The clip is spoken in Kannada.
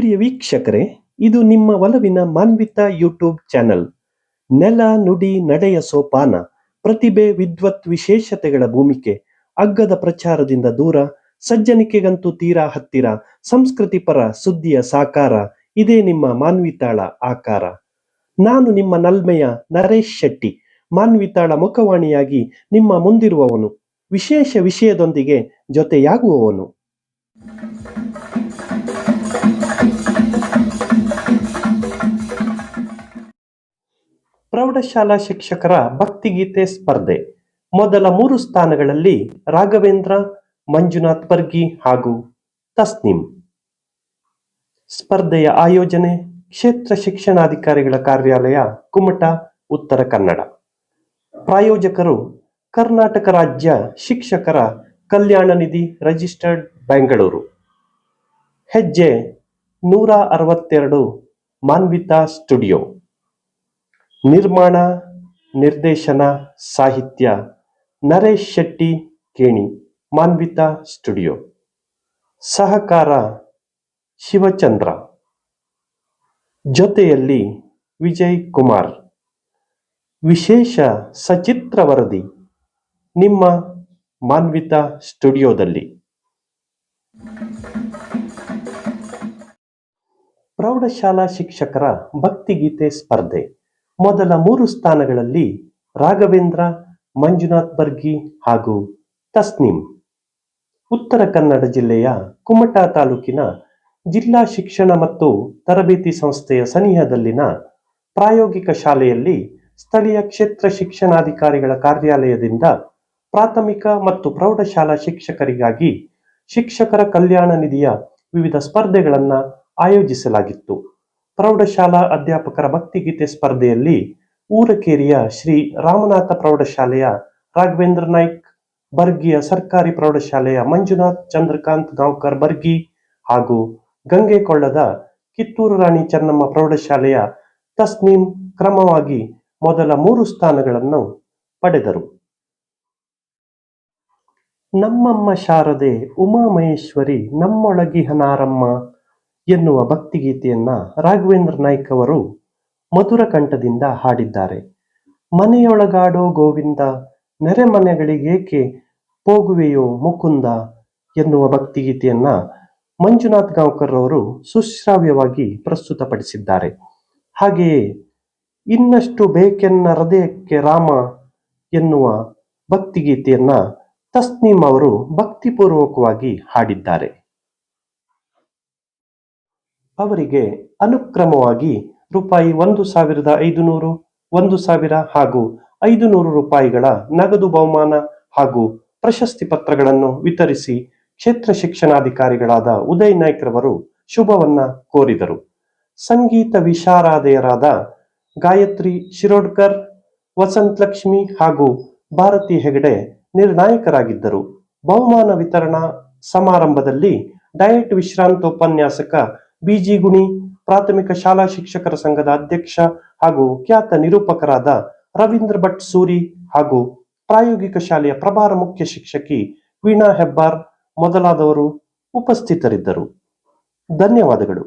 ಪ್ರಿಯ ವೀಕ್ಷಕರೇ, ಇದು ನಿಮ್ಮ ಒಲವಿನ ಮಾನ್ವಿತ ಯೂಟ್ಯೂಬ್ ಚಾನೆಲ್. ನೆಲ, ನುಡಿ, ನಡೆಯ ಸೋಪಾನ, ಪ್ರತಿಭೆ, ವಿದ್ವತ್ ವಿಶೇಷತೆಗಳ ಭೂಮಿಕೆ, ಅಗ್ಗದ ಪ್ರಚಾರದಿಂದ ದೂರ, ಸಜ್ಜನಿಕೆಗಂತೂ ತೀರಾ ಹತ್ತಿರ, ಸಂಸ್ಕೃತಿ ಪರ ಸುದ್ದಿಯ ಸಾಕಾರ, ಇದೇ ನಿಮ್ಮ ಮಾನ್ವಿತಾಳ ಆಕಾರ. ನಾನು ನಿಮ್ಮ ನಲ್ಮೆಯ ನರೇಶ್ ಶೆಟ್ಟಿ, ಮಾನ್ವಿತಾಳ ಮುಖವಾಣಿಯಾಗಿ ನಿಮ್ಮ ಮುಂದಿರುವವನು. ವಿಶೇಷ ವಿಷಯದೊಂದಿಗೆ ಜೊತೆಯಾಗುವವನು. ಪ್ರೌಢಶಾಲಾ ಶಿಕ್ಷಕರ ಭಕ್ತಿಗೀತೆ ಸ್ಪರ್ಧೆ. ಮೊದಲ ಮೂರು ಸ್ಥಾನಗಳಲ್ಲಿ ರಾಘವೇಂದ್ರ, ಮಂಜುನಾಥ್ ಬರ್ಗಿ ಹಾಗೂ ತಸ್ನಿಂ. ಸ್ಪರ್ಧೆಯ ಆಯೋಜನೆ ಕ್ಷೇತ್ರ ಶಿಕ್ಷಣಾಧಿಕಾರಿಗಳ ಕಾರ್ಯಾಲಯ, ಕುಮಟ, ಉತ್ತರ ಕನ್ನಡ. ಪ್ರಾಯೋಜಕರು ಕರ್ನಾಟಕ ರಾಜ್ಯ ಶಿಕ್ಷಕರ ಕಲ್ಯಾಣ ನಿಧಿ ರಿಜಿಸ್ಟರ್ಡ್ ಬೆಂಗಳೂರು. ಹೆಜ್ಜೆ ನೂರ ಅರವತ್ತೆರಡು, ಮಾನ್ವಿತಾ ಸ್ಟುಡಿಯೋ. ನಿರ್ಮಾಣ, ನಿರ್ದೇಶನ, ಸಾಹಿತ್ಯ, ನರೇಶ್ ಶೆಟ್ಟಿ, ಕೇಣಿ, ಮಾನ್ವಿತಾ ಸ್ಟುಡಿಯೋ. ಸಹಕಾರ, ಶಿವಚಂದ್ರ. ಜೊತೆಯಲ್ಲಿ ವಿಜಯ್ ಕುಮಾರ್. ವಿಶೇಷ ಸಚಿತ್ರ ವರದಿ, ನಿಮ್ಮ ಮಾನ್ವಿತಾ ಸ್ಟುಡಿಯೋದಲ್ಲಿ. ಪ್ರೌಢಶಾಲಾ ಶಿಕ್ಷಕರ ಭಕ್ತಿಗೀತೆ ಸ್ಪರ್ಧೆ. ಮೊದಲ ಮೂರು ಸ್ಥಾನಗಳಲ್ಲಿ ರಾಘವೇಂದ್ರ, ಮಂಜುನಾಥ್ ಬರ್ಗಿ ಹಾಗೂ ತಸ್ನಿಂ ಉತ್ತರ ಕನ್ನಡ ಜಿಲ್ಲೆಯ ಕುಮಟಾ ತಾಲೂಕಿನ ಜಿಲ್ಲಾ ಶಿಕ್ಷಣ ಮತ್ತು ತರಬೇತಿ ಸಂಸ್ಥೆಯ ಸನಿಹದಲ್ಲಿನ ಪ್ರಾಯೋಗಿಕ ಶಾಲೆಯಲ್ಲಿ ಸ್ಥಳೀಯ ಕ್ಷೇತ್ರ ಶಿಕ್ಷಣಾಧಿಕಾರಿಗಳ ಕಾರ್ಯಾಲಯದಿಂದ ಪ್ರಾಥಮಿಕ ಮತ್ತು ಪ್ರೌಢಶಾಲಾ ಶಿಕ್ಷಕರಿಗಾಗಿ ಶಿಕ್ಷಕರ ಕಲ್ಯಾಣ ನಿಧಿಯ ವಿವಿಧ ಸ್ಪರ್ಧೆಗಳನ್ನು ಆಯೋಜಿಸಲಾಗಿತ್ತು. ಪ್ರೌಢಶಾಲಾ ಅಧ್ಯಾಪಕರ ಭಕ್ತಿಗೀತೆ ಸ್ಪರ್ಧೆಯಲ್ಲಿ ಊರಕೇರಿಯ ಶ್ರೀ ರಾಮನಾಥ ಪ್ರೌಢಶಾಲೆಯ ರಾಘವೇಂದ್ರ ನಾಯ್ಕ್, ಬರ್ಗಿಯ ಸರ್ಕಾರಿ ಪ್ರೌಢಶಾಲೆಯ ಮಂಜುನಾಥ್ ಚಂದ್ರಕಾಂತ್ ಗಾಂವ್ಕರ್ ಬರ್ಗಿ ಹಾಗೂ ಗಂಗೆಕೊಳ್ಳದ ಕಿತ್ತೂರು ರಾಣಿ ಚೆನ್ನಮ್ಮ ಪ್ರೌಢಶಾಲೆಯ ತಸ್ನೀಂ ಕ್ರಮವಾಗಿ ಮೊದಲ ಮೂರು ಸ್ಥಾನಗಳನ್ನು ಪಡೆದರು. ನಮ್ಮಮ್ಮ ಶಾರದೆ ಉಮಾಮಹೇಶ್ವರಿ ನಮ್ಮೊಳಗಿಹನಾರಮ್ಮ ಎನ್ನುವ ಭಕ್ತಿಗೀತೆಯನ್ನ ರಾಘವೇಂದ್ರ ನಾಯ್ಕ ಅವರು ಮಧುರ ಕಂಠದಿಂದ ಹಾಡಿದ್ದಾರೆ. ಮನೆಯೊಳಗಾಡೋ ಗೋವಿಂದ ನೆರೆಮನೆಗಳಿಗೇಕೆ ಹೋಗುವೆಯೋ ಮುಕುಂದ ಎನ್ನುವ ಭಕ್ತಿಗೀತೆಯನ್ನ ಮಂಜುನಾಥ್ ಗಾಂವ್ಕರ್ ಅವರು ಸುಶ್ರಾವ್ಯವಾಗಿ ಪ್ರಸ್ತುತಪಡಿಸಿದ್ದಾರೆ. ಹಾಗೆಯೇ ಇನ್ನಷ್ಟು ಬೇಕೆನ್ನ ಹೃದಯಕ್ಕೆ ರಾಮ ಎನ್ನುವ ಭಕ್ತಿಗೀತೆಯನ್ನ ತಸ್ನೀಮ್ ಅವರು ಭಕ್ತಿಪೂರ್ವಕವಾಗಿ ಹಾಡಿದ್ದಾರೆ. ಅವರಿಗೆ ಅನುಕ್ರಮವಾಗಿ ರೂಪಾಯಿ ಒಂದು ಸಾವಿರದ ಐದುನೂರು, ಒಂದು ಸಾವಿರ ಹಾಗೂ ಐದು ನೂರು ರೂಪಾಯಿಗಳ ನಗದು ಬಹುಮಾನ ಹಾಗೂ ಪ್ರಶಸ್ತಿ ಪತ್ರಗಳನ್ನು ವಿತರಿಸಿ ಕ್ಷೇತ್ರ ಶಿಕ್ಷಣಾಧಿಕಾರಿಗಳಾದ ಉದಯ್ ನಾಯ್ಕ್ ರವರು ಶುಭವನ್ನ ಕೋರಿದರು. ಸಂಗೀತ ವಿಶಾರಾದೆಯರಾದ ಗಾಯತ್ರಿ ಶಿರೋಡ್ಕರ್, ವಸಂತ್ ಲಕ್ಷ್ಮಿ ಹಾಗೂ ಭಾರತಿ ಹೆಗಡೆ ನಿರ್ಣಾಯಕರಾಗಿದ್ದರು. ಬಹುಮಾನ ವಿತರಣಾ ಸಮಾರಂಭದಲ್ಲಿ ಡಯಟ್ ವಿಶ್ರಾಂತೋಪನ್ಯಾಸಕ ಬಿಜಿ ಗುಣಿ ಪ್ರಾಥಮಿಕ ಶಾಲಾ ಶಿಕ್ಷಕರ ಸಂಘದ ಅಧ್ಯಕ್ಷ ಹಾಗೂ ಖ್ಯಾತ ನಿರೂಪಕರಾದ ರವೀಂದ್ರ ಭಟ್ ಸೂರಿ ಹಾಗೂ ಪ್ರಾಯೋಗಿಕ ಶಾಲೆಯ ಪ್ರಭಾರ ಮುಖ್ಯ ಶಿಕ್ಷಕಿ ವೀಣಾ ಹೆಬ್ಬಾರ್ ಮೊದಲಾದವರು ಉಪಸ್ಥಿತರಿದ್ದರು. ಧನ್ಯವಾದಗಳು.